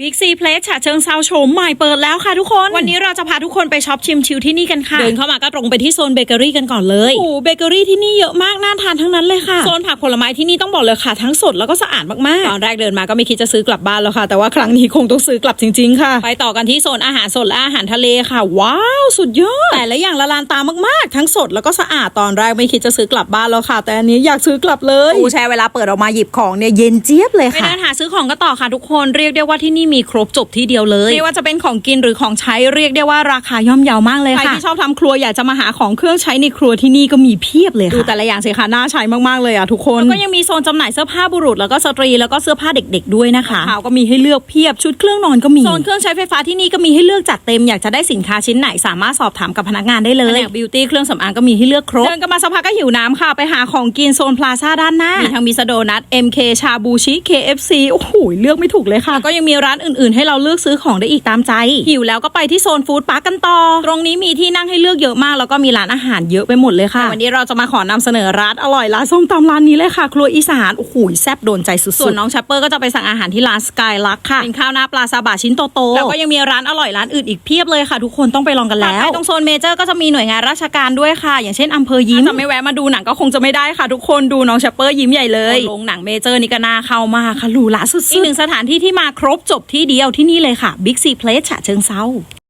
บิ๊กซีเพลสฉะเชิงเซาโฉมใหม่เปิดแล้วค่ะทุกคน วันนี้เราจะพาทุกคนไปช็อปชิมชิลที่นี่กันค่ะ เดินเข้ามาก็ตรงไปที่โซนเบเกอรี่กันก่อนเลยโอ้โหเบเกอรี่ที่นี่เยอะมากน่าทานทั้งนั้นเลยค่ะ โซนผักผลไม้ที่นี่ต้องบอกเลยค่ะ ทั้งสดแล้วก็สะอาดมากๆ ตอนแรกเดินมาก็ไม่คิดจะซื้อกลับบ้านแล้วค่ะ แต่ว่าครั้งนี้คงต้องซื้อกลับจริงๆค่ะ ไปต่อกันที่โซนอาหารสดและอาหารทะเลค่ะ ว้าวสุดยอดแต่ละอย่างละลานตามากๆ ทั้งสดแล้วก็สะอาดตอนแรกไม่คิดจะซื้อกลับบ้านแล้วค่ะ แต่อันนี้อยากซื้อกลับเลยตู้แช่เวลาเปิดออกมาหยิบของเนี่ยเย็นเจี๊ยบเลยไปค่ะเดินหาซื้อของกันต่อค่ะทุกคนเรียกได้ว่าที่นี่มีครบจบที่เดียวเลยไม่ว่าจะเป็นของกินหรือของใช้เรียกได้ว่าราคาย่อมเยาวมากเลยค่ะใครที่ชอบทำครัวอยากจะมาหาของเครื่องใช้ในครัวที่นี่ก็มีเพียบเลยค่ะดูแต่ละอย่างสิคะน่าใช้มากๆเลยอะทุกคนแล้วก็ยังมีโซนจำหน่ายเสื้อผ้าบุรุษแล้วก็สตรีแล้วก็เสื้อผ้าเด็ก ๆด้วยนะคะรองเท้าก็มีให้เลือกเพียบชุดเครื่องนอนก็มีโซนเครื่องใช้ไฟฟ้าที่นี่ก็มีให้เลือกจัดเต็มอยากจะได้สินค้าชิ้นไหนสามารถสอบถามกับพนักงานได้เลยแผนกบิวตี้เครื่องสำอางก็มีให้เลือกครบเดินกันมาสักพักก็หิวน้ำค่ะไปหาของกินโซนพลาซ่าด้านหน้ามีทั้งมิสโดนัท MK ชาบูชิ KFC โอ้โหเลือกไม่ถูกเลยค่ะ ก็ยังมีร้านอื่นๆ ให้เราเลือกซื้อของได้อีกตามใจ หิวแล้วก็ไปที่โซนฟู้ดพาร์กกันต่อ ตรงนี้มีที่นั่งให้เลือกเยอะมากแล้วก็มีร้านอาหารเยอะไปหมดเลยค่ะ วันนี้เราจะมาขอนำเสนอร้านอร่อยร้านส้มตำร้านนี้เลยค่ะ ครัวอีสานโอ้โหแซ่บโดนใจสุดๆส่วนน้องชัปเปอร์ก็จะไปสั่งอาหารที่ร้านสกายลักค่ะเป็นข้าวหน้าปลาซาบะชิ้นโตๆแล้วก็ยังมีร้านอร่อยร้านอื่นอีกเพียบเลยค่ะ ทุกคนต้องไปลองกันแล้วตรงโซนเมเจอร์ก็จะมีหน่วยงานราชการด้วยค่ะ อย่างเช่นอำเภอยิ้มถ้าจะไม่แวะมาดูหนังก็คงจะไม่ได้ค่ะ ทุกคนดูน้องชัปเปอร์ยิ้มใหญ่เลยโรงหนังเมเจอร์นี่ก็น่าเข้ามากค่ะหรูหราสุดๆอีกหนึ่งสถานที่ที่มาครบจบที่เดียวที่นี่เลยค่ะบิ๊กซีเพลสฉะเชิงเซา